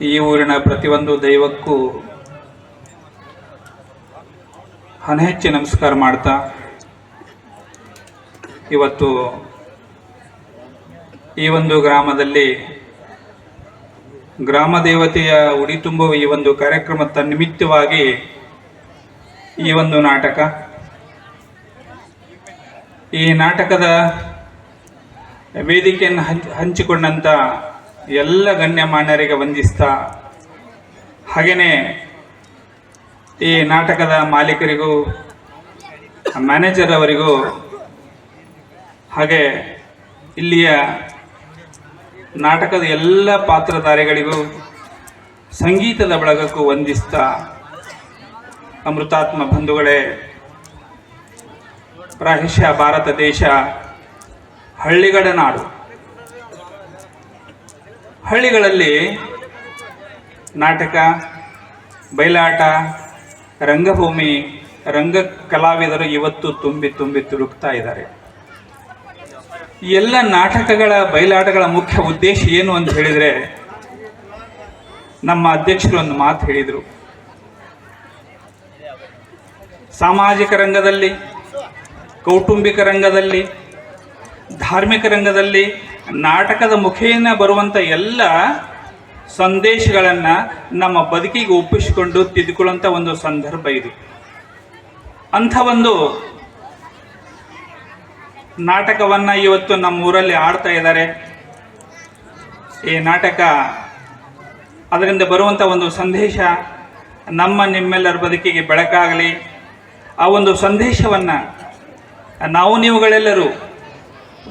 ಈ ಊರಿನ ಪ್ರತಿಯೊಂದು ದೈವಕ್ಕೂ ಹನಹೆಚ್ಚಿ ನಮಸ್ಕಾರ ಮಾಡ್ತಾ ಇವತ್ತು ಈ ಒಂದು ಗ್ರಾಮದಲ್ಲಿ ಗ್ರಾಮ ದೇವತೆಯ ಉಡಿ ತುಂಬುವ ಈ ಒಂದು ಕಾರ್ಯಕ್ರಮದ ನಿಮಿತ್ತವಾಗಿ ಈ ಒಂದು ನಾಟಕ. ಈ ನಾಟಕದ ವೇದಿಕೆಯನ್ನು ಹಂಚ್ ಹಂಚಿಕೊಂಡಂಥ ಎಲ್ಲ ಗಣ್ಯಮಾನ್ಯರಿಗೆ ವಂದಿಸ್ತಾ ಹಾಗೆಯೇ ಈ ನಾಟಕದ ಮಾಲೀಕರಿಗೂ ಮ್ಯಾನೇಜರ್ ಅವರಿಗೂ ಹಾಗೆ ಇಲ್ಲಿಯ ನಾಟಕದ ಎಲ್ಲ ಪಾತ್ರಧಾರಿಗಳಿಗೂ, ಸಂಗೀತದ ಬಳಗಕ್ಕೂ ವಂದಿಸ್ತಾ, ಅಮೃತಾತ್ಮ ಬಂಧುಗಳೇ ಪ್ರಾಹಿಷ್ಯ ಭಾರತ ದೇಶ ಹಳ್ಳಿಗಡ ನಾಡು. ಹಳ್ಳಿಗಳಲ್ಲಿ ನಾಟಕ, ಬಯಲಾಟ, ರಂಗಭೂಮಿ, ರಂಗ ಕಲಾವಿದರು ಇವತ್ತು ತುಂಬಿ ತುಂಬಿ ತುಳುಕ್ತಾ ಇದ್ದಾರೆ. ಎಲ್ಲ ನಾಟಕಗಳ, ಬಯಲಾಟಗಳ ಮುಖ್ಯ ಉದ್ದೇಶ ಏನು ಅಂತ ಹೇಳಿದರೆ ನಮ್ಮ ಅಧ್ಯಕ್ಷರು ಒಂದು ಮಾತು ಹೇಳಿದರು. ಸಾಮಾಜಿಕ ರಂಗದಲ್ಲಿ, ಕೌಟುಂಬಿಕ ರಂಗದಲ್ಲಿ ಧಾರ್ಮಿಕ ರಂಗದಲ್ಲಿ ನಾಟಕದ ಮುಖೇನ ಬರುವಂಥ ಎಲ್ಲ ಸಂದೇಶಗಳನ್ನು ನಮ್ಮ ಬದುಕಿಗೆ ಒಪ್ಪಿಸಿಕೊಂಡು ತಿದ್ದುಕೊಳ್ಳುವಂಥ ಒಂದು ಸಂದರ್ಭ ಇದು. ಅಂಥ ಒಂದು ನಾಟಕವನ್ನು ಇವತ್ತು ನಮ್ಮ ಊರಲ್ಲಿ ಆಡ್ತಾ ಇದ್ದಾರೆ. ಈ ನಾಟಕ ಅದರಿಂದ ಬರುವಂಥ ಒಂದು ಸಂದೇಶ ನಮ್ಮ ನಿಮ್ಮೆಲ್ಲರ ಬದುಕಿಗೆ ಬೆಳಕಾಗಲಿ. ಆ ಒಂದು ಸಂದೇಶವನ್ನು ನಾವು ನೀವುಗಳೆಲ್ಲರೂ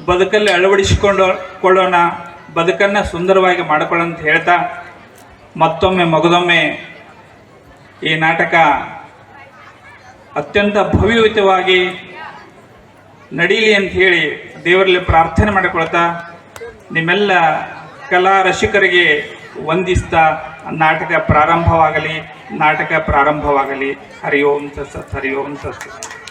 ಬದುಕಲ್ಲಿ ಅಳವಡಿಸಿಕೊಂಡು ಕೊಳ್ಳೋಣ, ಬದುಕನ್ನು ಸುಂದರವಾಗಿ ಮಾಡಿಕೊಳ್ಳೋಣ ಅಂತ ಹೇಳ್ತಾ ಮತ್ತೊಮ್ಮೆ ಮಗದೊಮ್ಮೆ ಈ ನಾಟಕ ಅತ್ಯಂತ ಭವ್ಯಯುತವಾಗಿ ನಡೀಲಿ ಅಂತ ಹೇಳಿ ದೇವರಲ್ಲಿ ಪ್ರಾರ್ಥನೆ ಮಾಡಿಕೊಳ್ತಾ ನಿಮ್ಮೆಲ್ಲ ಕಲಾ ರಸಿಕರಿಗೆ ವಂದಿಸ್ತಾ ನಾಟಕ ಪ್ರಾರಂಭವಾಗಲಿ ನಾಟಕ ಪ್ರಾರಂಭವಾಗಲಿ. ಹರಿ ಓಂ ಸತ್ ಹರಿ ಓಂ ತತ್ಸತ್.